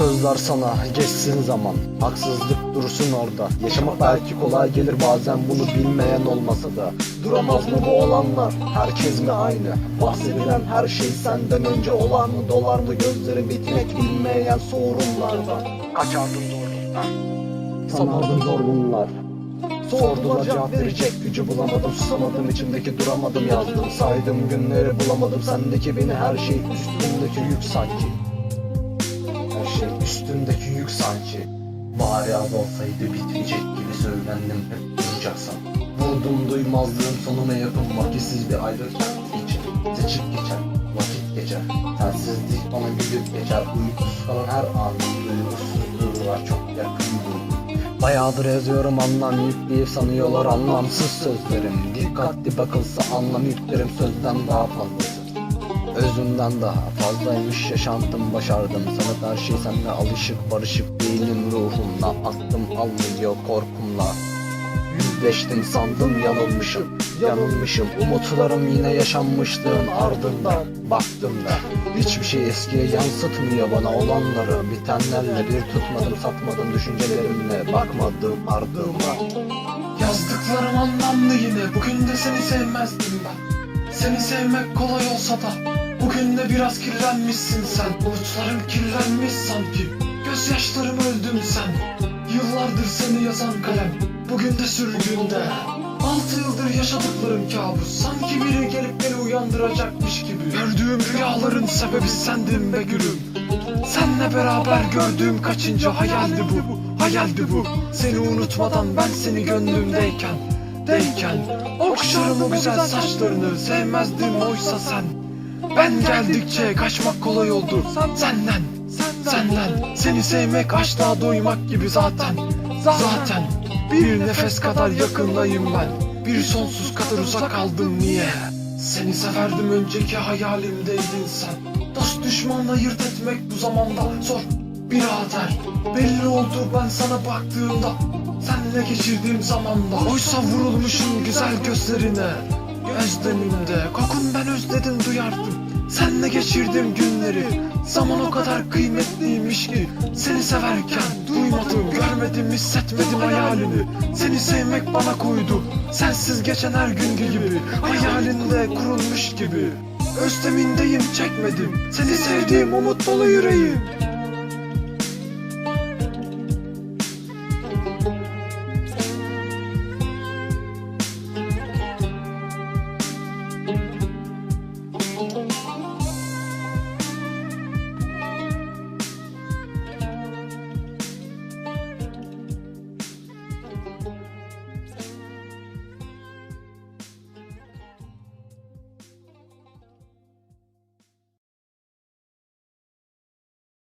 sözler sana geçsin zaman. Haksızlık dursun orada. Yaşamak belki kolay gelir bazen bunu bilmeyen olmasa da. Duramaz mı bu olanlar? Herkes mi aynı? Bahsedilen her şey senden önce olan mı? Dolar mı gözleri bitmek bilmeyen sorunlardan Kaçardın doğrultudan Sanardım zor bunlar. Sordular cevap verecek gücü bulamadım. Susamadım içimdeki duramadım yazdım. Saydım günleri bulamadım. Sendeki beni her şey üstümdeki yük sanki Her şey üstümdeki yük sanki Bari az olsaydı bitmeyecek gibi söylendim hep duracaksan. Vurdum duymazlığım sonuna yakın Vakitsiz bir ayrılık için Seçip geçer vakit geçer. Sensizlik bana gülüp geçer Uykusuz kalan her an Duygusuzluğu çok yakın duygu Bayağıdır yazıyorum anlam yükleyip sanıyorlar anlamsız sözlerim. Dikkatli bakılsa anlam yüklerim sözden daha fazlası Özümden daha fazlaymış yaşantım başardım. Sanat her şey sende alışık barışık değilim ruhumla. Aklım almıyor korkumla. Yüzleştim sandım yanılmışım Yanılmışım. Umutlarım yine yaşanmışlığın ardından Baktım da hiçbir şey eskiye yansıtmıyor bana olanları. Bitenlerle bir tutmadım satmadım düşüncelerimle. Bakmadım ardıma. Yazdıklarım anlamlı yine. Bugün de seni sevmezdim ben. Seni sevmek kolay olsa da Bugün de biraz kirlenmişsin sen. Bulutlarım kirlenmiş sanki. Gözyaşlarım öldün sen. Yıllardır seni yazan kalem. Bugün de sürgünde. Altı yıldır yaşadıklarım kabus. Sanki biri gelip beni uyandıracakmış gibi. Gördüğüm rüyaların sebebi sendin be gülüm. Senle beraber gördüğüm kaçıncı hayaldi bu? Hayaldi bu. Seni unutmadan ben seni gönlümdeyken Deyken Okşarım o güzel saçlarını. Sevmezdim oysa sen Ben geldikçe kaçmak kolay oldu. Senden Senden. Seni sevmek açlığa doymak gibi zaten. Zaten Bir nefes kadar yakındayım ben. Bir sonsuz kadar uzak kaldım niye? Seni severdim önceki hayalimdeydin sen. Dost düşmanla ayırt etmek bu zamanda zor. Birader belli oldu ben sana baktığımda. Seninle geçirdiğim zamanda. Oysa vurulmuşum güzel gözlerine Özlemimde. Kokun ben özledim duyardım. Seninle geçirdiğim günleri. Zaman o kadar kıymetliymiş ki. Seni severken duymadım Görmedim hissetmedim hayalini. Seni sevmek bana koydu Sensiz geçen her gün gibi. Hayalinde kurulmuş gibi. Özlemindeyim çekmedim. Seni sevdiğim umut dolu yüreğim